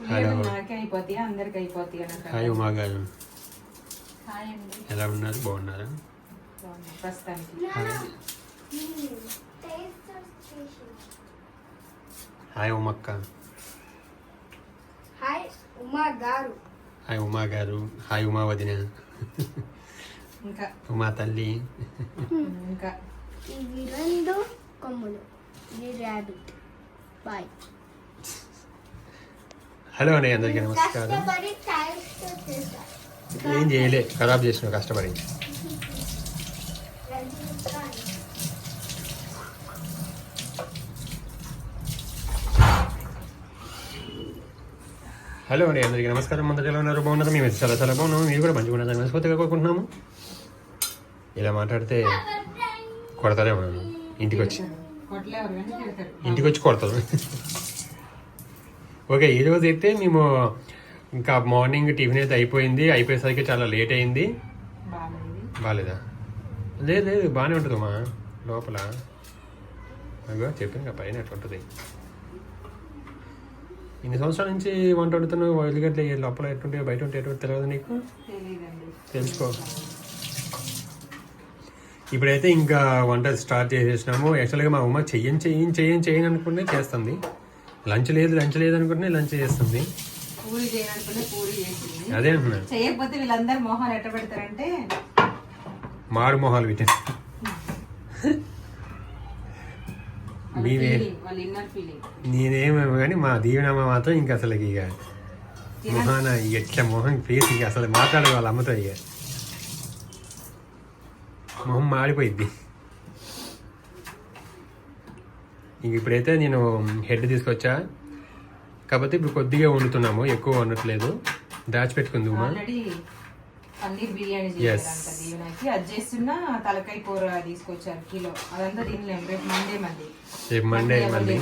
నాకే అయిపోతాయి? అందరికి అయిపోతాయి? హాయ్ ఉమా గారు. ఎలా ఉన్నారు? బాగున్నారా? హాయ్. ఉమక్క. హాయ్ ఉమా గారు. హాయ్ ఉమా గారు. హాయ్ ఉమా వదిన. ఇంకా. ఉమా తల్లి. ఇంకా. ఇవి రెండు కొమ్ములు. ఇది ర్యాబిట్ బాయ్ హలో అండి అందరికీ నమస్కారం. ఏం చేయలే ఖరాబ్ చేసిన కష్టపడి. హలో అండి అందరికీ నమస్కారం. అందరికీ ఎలా ఉన్నారు? బాగున్నారు? మేము చాలా చాలా బాగున్నాము. మీరు కూడా మంచిగా ఉన్నారని మనస్ఫూర్తిగా కోరుకుంటున్నాము. ఇలా మాట్లాడితే కొడతారేమో ఇంటికి వచ్చి ఇంటికి వచ్చి కొడతారు. ఓకే ఈరోజు అయితే మేము ఇంకా మార్నింగ్ టిఫిన్ అయితే అయిపోయింది. అయిపోయేసరికి చాలా లేట్ అయింది. బాగాలేదా? లేదు లేదు బాగానే ఉంటుంది మా లోపల. అగో చెప్పింది కదా పైన అట్లా ఉంటుంది. ఇన్ని సంవత్సరాల నుంచి వంట వండుతున్నావు? ఏ లోపల ఎట్టుంటే బయట ఉంటే ఎటువంటి తెలియదు నీకు? తెలుసుకో. ఇప్పుడైతే ఇంకా వంట స్టార్ట్ చేసేసినాము. యాక్చువల్గా మా అమ్మ చెయ్యని చెయ్యని చెయ్యని చెయ్యని అనుకుంటే చేస్తుంది. లంచ్ లేదు లంచ్ లేదు అనుకుంటే లంచ్ చేస్తుంది. పూరి చేయాలనుకుంటే పూరి చేసింది. అదే అంటున్నాను చేయకపోతే వీళ్ళందరూ మొహాలు ఎట్ట పెడతారంటే? మాడు మొహాలు ఇన్నర్ ఫీలింగ్ నేనేమేమో కానీ మా దీవెనమ్మ మాత్రం ఇంకా అసలు ఇక మొహాన ఎట్లా మొహం ఫేస్ ఇక అసలు మాట్లాడే వాళ్ళ అమ్మతో ఇక. మొహం మాడిపోయిద్ది ఇంక ఇప్పుడైతే నేను హెడ్ తీసుకొచ్చా. కాకపోతే ఇప్పుడు కొద్దిగా వండుతున్నాము. ఎక్కువ వండట్లేదు. దాచిపెట్టుకుంది ఉమా. పన్నీర్ బిర్యానీ అది చేస్తున్నా తలకాయ కూర తీసుకొచ్చారు కిలో. అదంతా తినలేము రేపు మండే రేపు మండే మళ్ళీ.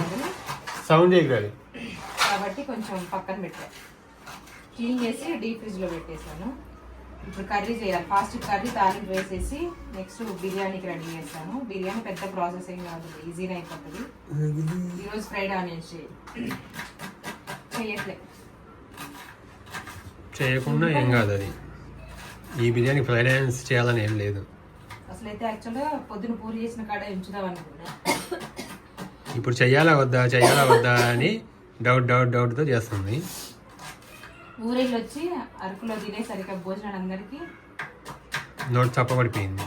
సౌండ్ చేయగలి కాబట్టి కొంచెం పక్కన పెట్టా. క్లీన్ చేసి డీప్ ఫ్రిడ్జ్లో పెట్టేశాను. ఇప్పుడు కర్రీ చేయాలి. ఫాస్ట్ కర్రీ తాలింపు వేసేసి నెక్స్ట్ బిర్యానీకి రెడీ చేస్తాను బిర్యానీ పెద్ద ప్రాసెస్ ఏం కాదు. ఈజీనే అయిపోతుంది. ఈరోజు ఫ్రైడ్ ఆనియన్స్ చేయి. చెయ్యట్లే. చేయకుండా ఏం కాదు అది. ఈ బిర్యానీ ఫ్రైడ్ రైస్ చేయాలని ఏం లేదు. అసలు అయితే యాక్చువల్గా పొద్దున పూరి చేసిన కాడ ఉంచుదాం అనుకున్నా. ఇప్పుడు చెయ్యాలా వద్దా? చెయ్యాలా వద్దా అని డౌట్ డౌట్ డౌట్తో చేస్తుంది. ఊరేళ్ళు వచ్చి అరకులో తినేసరికి భోజనాలు అందరికి. నోట్ చప్పబడిపోయింది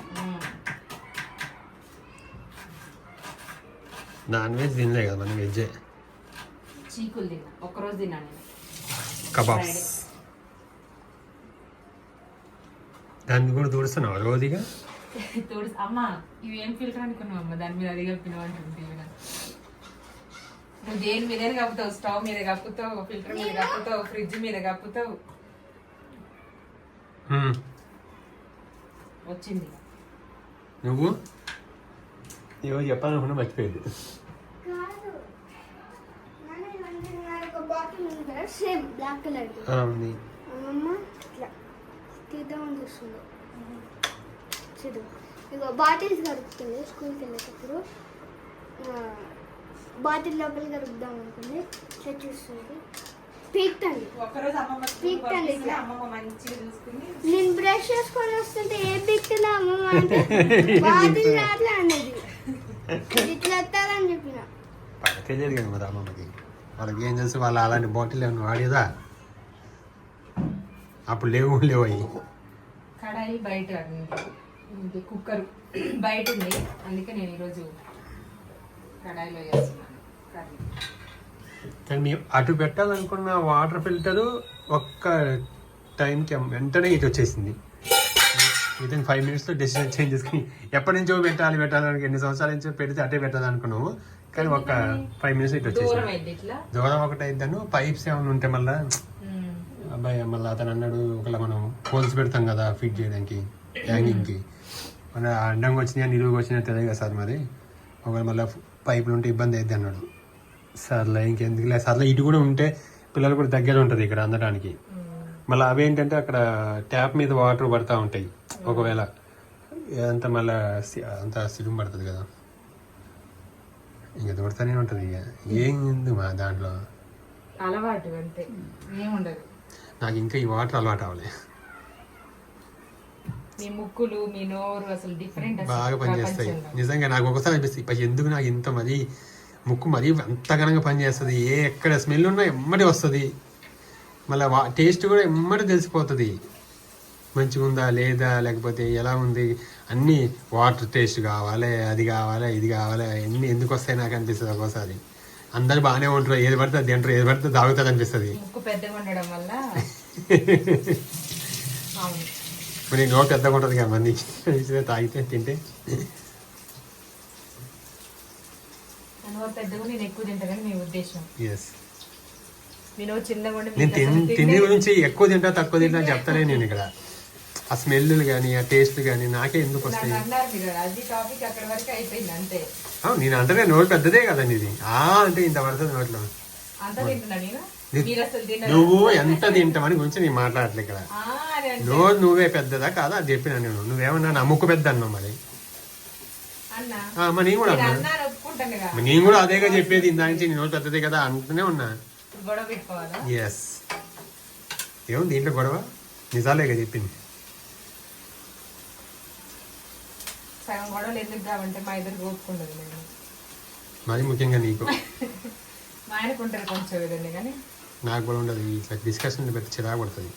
నాన్ వెజ్ తినలే కదా మన వెజ్జే. చీకులు తిన్నా. ఒక్కరోజు తిన్నా నేను. కబాబ్స్. దాన్ని కూడా దూడుస్తున్నావు రోజుగా? తోడు అమ్మ ఇవి ఏం ఫిల్టర్ అనుకున్నావు అమ్మ దాని మీద అది ఈవిడ. నువ్వు దేని మీద కప్పుతావు? స్టవ్ మీద కప్పుతావు? ఫిల్టర్ మీద కప్పుతావు? ఫ్రిడ్జ్ మీద కప్పుతావు? హ్మ్. వచ్చింది. నువ్వు? ఏవో చెప్పాలనుకున్నా మర్చిపోయింది. సేమ్ బ్లాక్ కలర్ ఆ, ఉంది. అమ్మమ్మ ఇట్లా తీద్దామని చూస్తుంది. చూడు. ఇగో బాటిల్స్ కలుపుతుంది స్కూల్కి వెళ్ళేటప్పుడు. బాటిల్ లోపల కలుపుదాం అనుకుంది. ఇట్లా చూస్తుంది. పీక్తండి చూసుకుని నేను బ్రష్ చేసుకొని వస్తుంటే ఏ పీక్తున్నా అమ్మమ్మ అంటే బాటిల్ అన్నది. ఇట్లా ఎత్తాలని చెప్పిన. తెలియదు కదా మరి అమ్మమ్మకి. వాళ్ళకి ఏం తెలుసు వాళ్ళు అలాంటి బాటిల్ ఏమైనా వాడేదా? అప్పుడు లేవు లేవు అయ్యి. కడాయి బయట ఉంది. కుక్కర్. బయట ఉంది. అందుకే నేను ఈరోజు కడాయిలో చేస్తున్నాను కానీ అటు పెట్టాలనుకున్న వాటర్ ఫిల్టర్ ఒక్క టైంకి వెంటనే ఇటు వచ్చేసింది. విత్ ఇన్ ఫైవ్ మినిట్స్లో డెసిషన్ చేంజ్ చేసుకుని ఎప్పటి నుంచో పెట్టాలి పెట్టాలని ఎన్ని సంవత్సరాల నుంచో పెడితే అటే పెట్టాలి అనుకున్నాము కానీ ఒక ఫైవ్ మినిట్స్ ఇటు వచ్చేసింది. ఇట్లా? దూరం ఒకటి అయిద్దాను పైప్స్ ఏమైనా ఉంటే మళ్ళీ. అబ్బాయి మళ్ళీ అతను అన్నాడు ఒకవేళ మనం హోల్స్ పెడతాం కదా ఫిట్ చేయడానికి హ్యాంగింగ్కి మన అడ్డంగా వచ్చినాయా నిలువుగా వచ్చినా తెలియదు కదా సార్ మరి. ఒకవేళ మళ్ళీ పైపులు ఉంటే ఇబ్బంది అయింది అన్నాడు. సర్లే ఇంకెందుకులే. సర్లే ఇటు కూడా ఉంటే పిల్లలు కూడా దగ్గర ఉంటుంది ఇక్కడ అందడానికి. మళ్ళీ అవి ఏంటంటే అక్కడ ట్యాప్ మీద వాటర్ పడతా ఉంటాయి. ఒకవేళ అంత మళ్ళా అంత సిలుం పడుతుంది కదా. ఇంకా దూడతానే ఉంటుంది ఇక. ఏం ఉంది మా దాంట్లో? అలవాటు అంతే. ఏముండదు నాకు ఇంకా ఈ వాటర్ అలవాటు అవ్వలే. మీ ముక్కులు మీ నోరు అసలు డిఫరెంట్ బాగా పనిచేస్తాయి. నిజంగా నాకు ఒకసారి అనిపిస్తుంది "పై ఎందుకు నాకు ఇంత మరీ ముక్కు మరీ అంత ఘనంగా పనిచేస్తుంది. ఏ ఎక్కడ స్మెల్ ఉన్నా ఎమ్మటి వస్తుంది. మళ్ళీ వా టేస్ట్ కూడా ఎమ్మటి తెలిసిపోతుంది. మంచిగా ఉందా లేదా లేకపోతే ఎలా ఉంది? అన్నీ వాటర్ టేస్ట్ కావాలి అది కావాలి ఇది కావాలి అన్నీ ఎందుకు వస్తాయి నాకు అనిపిస్తుంది ఒక్కోసారి. అందరు బాగానే ఉంటారు. ఏది పడితే అది తింటారు. ఏది పడితే తాగుతుంది అనిపిస్తుంది. మరి నోట్ పెద్దగా ఉంటుంది కదా మంది తాగితే తింటే నోరు పెద్దగా నేను ఎక్కువ తింటానని మీ ఉద్దేశం. ఎస్ చిన్నగా నేను తిన్ తిండి గురించి ఎక్కువ తింటా తక్కువ తింటా అని చెప్తానే నేను ఇక్కడ. ఆ స్మెల్ కానీ ఆ టేస్ట్ కానీ నాకే ఎందుకు వస్తాయి? నేను అంటే నోరు పెద్దదే కదండి ఇది ఆ అంటే ఇంత పడుతుంది నోట్లో. నువ్వు ఎంత తింటామని గురించి నేను మాట్లాడలే ఇక్కడ. నోరు నువ్వే పెద్దదా కాదా? అది చెప్పినా నేను. నువ్వేమన్నా నా ముక్కు పెద్ద అన్నావు మరి? మరి నేను కూడా అన్నా. మరి నేను కూడా అదేగా చెప్పేది ఇందా నుంచి నీ నోరు పెద్దదే కదా అంటూనే ఉన్నా. ఎస్ ఏముంది దీంట్లో గొడవ? నిజాలేగా చెప్పింది. సగం గొడవలు ఎందుకు కావంటే మా ఇద్దరు ఒప్పుకుండదు నేను. మరి ముఖ్యంగా నీకు. మా ఆయనకు ఉంటారు కొంచెం విధంగా కానీ. నాకు కూడా ఉండదు ఇట్లా డిస్కషన్ పెట్టి చిరాకు పడుతుంది.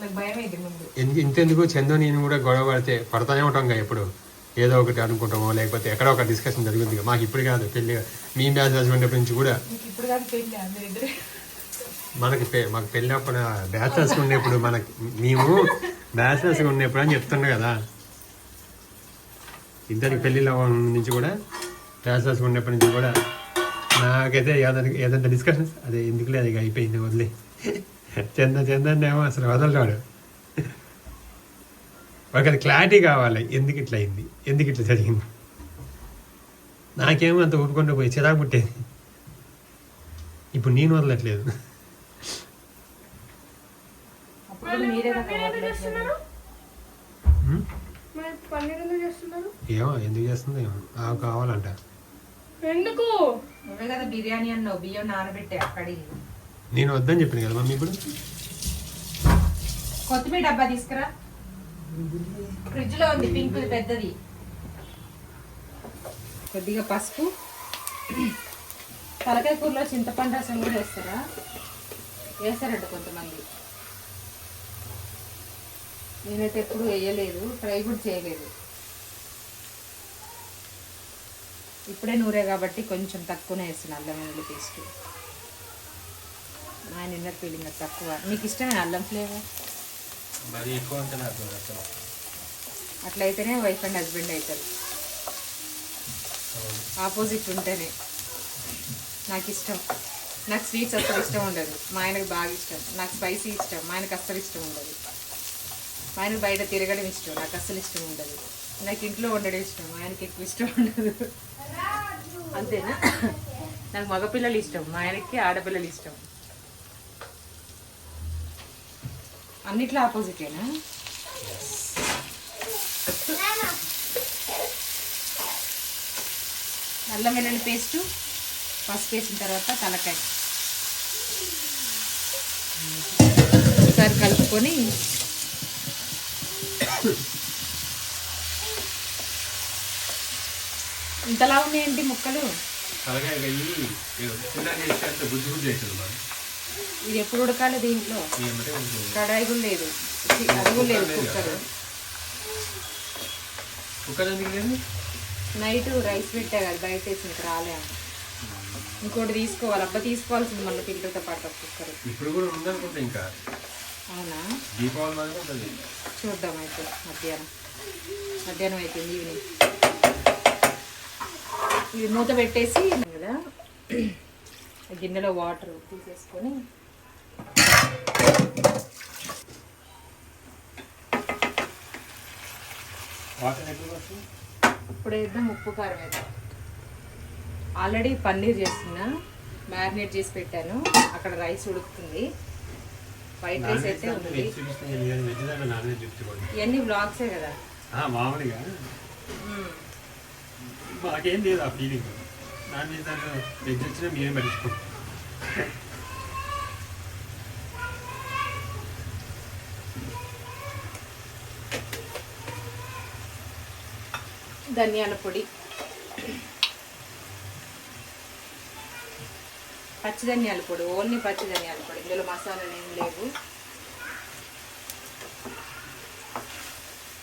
నాకు భయం అయింది ముందు. ఎందు- ఇంతెందుకు చందు నేను కూడా గొడవ పడితే పడతానే ఉంటాం కదా ఎప్పుడు. ఏదో ఒకటి అనుకుంటామో లేకపోతే ఎక్కడో ఒక డిస్కషన్ జరుగుతుంది. మాకు ఇప్పుడు కాదు పెళ్ళి మీ మ్యాచ్ హస్బెండ్ నుంచి కూడా. పెళ్ళి మనకి మాకు పెళ్ళి అప్పుడు బ్యాచిలర్స్ ఉన్నప్పుడు మనకి మేము బ్యాచిలర్స్ ఉన్నప్పుడు అని చెప్తుండే కదా. ఇద్దరికి పెళ్ళిలో నుంచి కూడా బ్యాచిలర్స్ ఉన్నప్పటి నుంచి కూడా నాకైతే ఏదైనా ఏదంటే డిస్కషన్స్ అదే ఎందుకు లేదు ఇక అయిపోయింది వదిలే. చంద చందన్ ఏమో అసలు వదలరాడు. అది క్లారిటీ కావాలి. ఎందుకు ఇట్లా అయింది? ఎందుకు ఇట్లా జరిగింది? నాకేమో అంత ఊరుకుంటూ పోయి చిరాకు పుట్టేది. ఇప్పుడు నేను వదలట్లేదు. ఏమో ఎందుకు చేస్తుంది? ఏమో ఆ కావాలంట. ఎందుకు? నువ్వే కదా బిర్యానీ అన్నావు బియ్యం నానబెట్టే అక్కడి. నేను వద్దని చెప్పిన కదా మమ్మీ ఇప్పుడు? కొత్తిమీర డబ్బా తీసుకురా. ఫ్రిడ్జ్లో ఉంది పింక్ పెద్దది. కొద్దిగా పసుపు. తలకాయ కూరలో చింతపండు రసం కూడా వేస్తారా? వేస్తారంట కొంతమంది. నేనైతే ఎప్పుడు వేయలేదు ట్రై కూడా చేయలేదు. ఇప్పుడే నూరే కాబట్టి కొంచెం తక్కువనే వేస్తాను అల్లం వెల్లుల్లి పేస్ట్. ఆయన నిన్నర్ ఫీలింగ్ తక్కువ. మీకు ఇష్టమే అల్లం ఫ్లేవర్? మరి ఎక్కువ అంటే నాకు అసలు అట్లయితేనే వైఫ్ అండ్ హస్బెండ్ అవుతారు ఆపోజిట్ ఉంటేనే. నాకు ఇష్టం. నాకు స్వీట్స్ అసలు ఇష్టం ఉండదు. మా ఆయనకు బాగా ఇష్టం. నాకు స్పైసీ ఇష్టం. మా ఆయనకు అస్సలు ఇష్టం ఉండదు. మా ఆయనకు బయట తిరగడం ఇష్టం. నాకు అస్సలు ఇష్టం ఉండదు. నాకు ఇంట్లో ఉండడం ఇష్టం. మా ఆయనకి ఎక్కువ ఇష్టం ఉండదు. అంతేనా? నాకు మగపిల్లలు ఇష్టం. మా ఆయనకి ఆడపిల్లలు ఇష్టం. అన్నిట్లో ఆపోజిటేనా? అల్లం వెల్లుల్లి పేస్టు పసుపు వేసిన తర్వాత తలకాయ. ఒకసారి కలుపుకొని ఇంతలా ఉన్నాయండి ముక్కలు? తలకాయ ఇది ఎప్పుడు ఉడకాలి దీంట్లో? కడాయి కూడా లేదు. కూడా లేదు కుక్కర్. కుక్కర్ నైట్ రైస్ పెట్టా కదా బయట వేసిన రాలే. ఇంకోటి తీసుకోవాలి. అబ్బా తీసుకోవాల్సింది మళ్ళీ పిల్లలతో పాటు కుక్కర్. ఇప్పుడు కూడా ఉందనుకుంటా ఇంకా. అవునా? దీపావళి చూద్దాం అయితే మధ్యాహ్నం. మధ్యాహ్నం అయిపోయింది ఈవినింగ్. ఇది మూత పెట్టేసి కదా గిన్నెలో వాటర్ తీసేసుకొని ఇప్పుడు వేద్దాం ఉప్పు కారం వేద్దాం. ఆల్రెడీ పన్నీర్ చేస్తున్నా మ్యారినేట్ చేసి పెట్టాను. అక్కడ రైస్ ఉడుకుతుంది. వైట్ రైస్ అయితే ఉంది. ఇవన్నీ బ్లాగ్సే కదా. మామూలుగా. మ్మ్. మాకేం లేదు ఆ ఫీలింగ్ నాన్ వెజ్ దాంట్లో వెజ్ వచ్చినా మీరే పట్టించుకో. ధనియాల పొడి. పచ్చి ధనియాల పొడి ఓన్లీ పచ్చిధనియాల పొడి. ఇందులో మసాలాలు ఏం లేవు.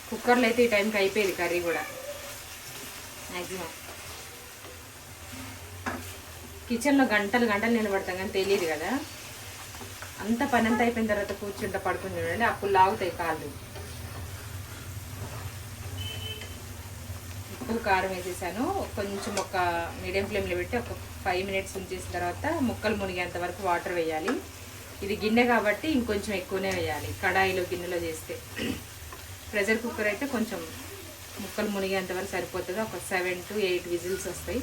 కుక్కర్లో అయితే ఈ టైంకి అయిపోయేది కర్రీ కూడా. మ్యాక్సిమం కిచెన్లో గంటలు గంటలు నిలబడతాం కానీ తెలియదు కదా. అంత పని అంతా అయిపోయిన తర్వాత కూర్చుంటా పడుకుని చూడండి అప్పుడు లాగుతాయి కాళ్ళు. ఉప్పు కారం వేసేసాను. కొంచెం ఒక మీడియం ఫ్లేమ్లో పెట్టి ఒక ఫైవ్ మినిట్స్ ఉంచేసిన తర్వాత ముక్కలు మునిగేంత వరకు వాటర్ వేయాలి. ఇది గిన్నె కాబట్టి ఇంకొంచెం ఎక్కువనే వేయాలి కడాయిలో గిన్నెలో చేస్తే. ప్రెషర్ కుక్కర్ అయితే కొంచెం ముక్కలు మునిగేంత వరకు సరిపోతుంది. ఒక సెవెన్ టు ఎయిట్ విజిల్స్ వస్తాయి.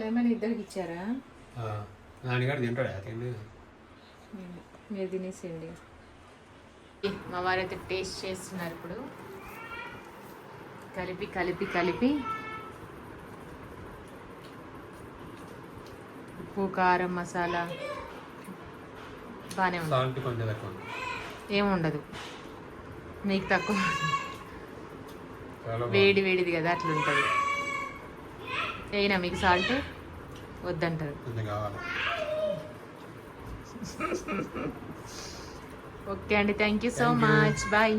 లెమన్ ఇద్దరికి ఇచ్చారా? నాన్నగారు తింటాడు? తిండి. మీరు తినేసేయండి. మా వారైతే టేస్ట్ చేస్తున్నారు ఇప్పుడు. కలిపి కలిపి కలిపి. ఉప్పు కారం మసాలా. బాగానే ఉంది. ఏముండదు మీకు తక్కువ. వేడి వేడిది కదా అట్లా ఉంటుంది అయినా మీకు సాల్ట్? వద్దంటారు. ఓకే అండి thank you so much. Bye.